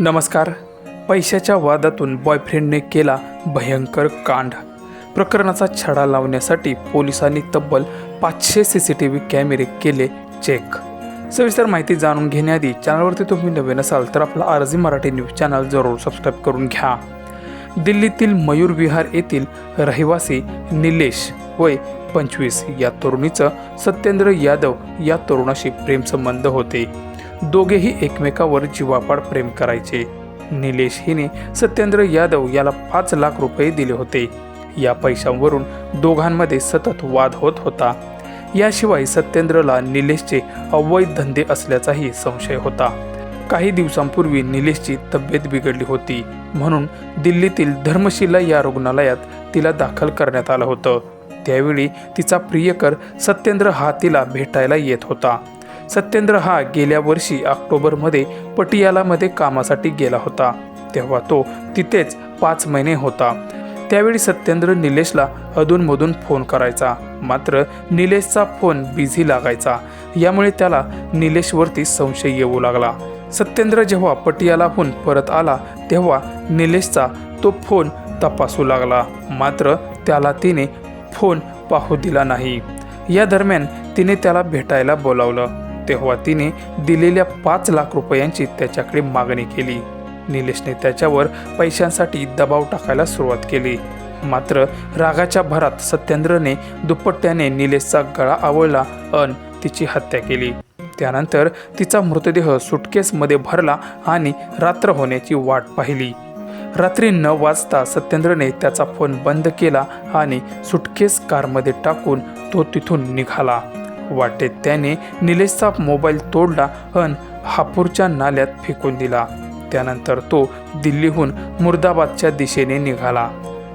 नमस्कार. पैशाच्या वादातून बॉयफ्रेंडने केला भयंकर कांड. प्रकरणाचा छडा लावण्यासाठी पोलिसांनी तब्बल पाचशे सी सी टी व्ही कॅमेरे केले चेक सविस्तर माहिती जाणून घेण्याआधी चॅनलवरती तुम्ही नवीन असाल तर आपला आरजी मराठी न्यूज चॅनल जरूर सबस्क्राईब करून घ्या. दिल्लीतील मयूर विहार येथील रहिवासी निलेश वय पंचवीस या तरुणीचं सत्येंद्र यादव या तरुणाशी प्रेमसंबंध होते. दोघेही एकमेकावर जीवापाड प्रेम करायचे. निलेश हिने सत्येंद्र यादव याला पाच लाख रुपये दिले होते. या पैशांवरून दोघांमध्ये सतत वाद होत होता. याशिवाय सत्येंद्रला निलेशचे अवैध धंदे असल्याचाही संशय होता. काही दिवसांपूर्वी निलेशची तब्येत बिघडली होती. म्हणून दिल्लीतील धर्मशिला या रुग्णालयात तिला दाखल करण्यात आलं होतं. त्यावेळी तिचा प्रियकर सत्येंद्र हा तिला भेटायला येत होता. सत्येंद्र हा गेल्या वर्षी ऑक्टोबरमध्ये पटियालामध्ये कामासाठी गेला होता. तेव्हा तो तिथेच पाच महिने होता. त्यावेळी सत्येंद्र निलेशला अधूनमधून फोन करायचा. मात्र निलेशचा फोन बिझी लागायचा. यामुळे त्याला निलेशवरती संशय येऊ लागला. सत्येंद्र जेव्हा पटियालाहून परत आला तेव्हा निलेशचा तो फोन तपासू लागला. मात्र त्याला तिने फोन पाहू दिला नाही. या दरम्यान तिने त्याला भेटायला बोलावलं. तेव्हा तिने दिलेल्या पाच लाख रुपयांची त्याच्याकडे मागणी केली. निलेशने त्याच्यावर पैशांसाठी दबाव टाकायला सुरुवात केली. मात्र रागाच्या भरात सत्येंद्रने दुपट्ट्याने निलेशचा गळा आवळला अन तिची हत्या केली. त्यानंतर तिचा मृतदेह सुटकेसमध्ये भरला आणि रात्र होण्याची वाट पाहिली. रात्री नऊ वाजता सत्येंद्रने त्याचा फोन बंद केला आणि सुटकेस कारमध्ये टाकून तो तिथून निघाला. वाटेत त्याने निलेशचा मोबाईल तोडला अन हापूरच्या नाल्यात फेकून दिला. त्यानंतर तो दिल्लीहून मुर्दाबादच्या दिशेने निघाला.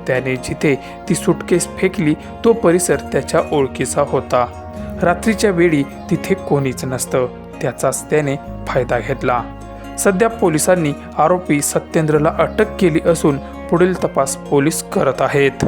त्याने जिथे ती सुटकेस फेकली तो परिसर त्याच्या ओळखीचा होता. रात्रीच्या वेळी तिथे कोणीच नसतं. त्याचाच त्याने फायदा घेतला. सध्या पोलिसांनी आरोपी सत्येंद्रला अटक केली असून पुढील तपास पोलीस करत आहेत.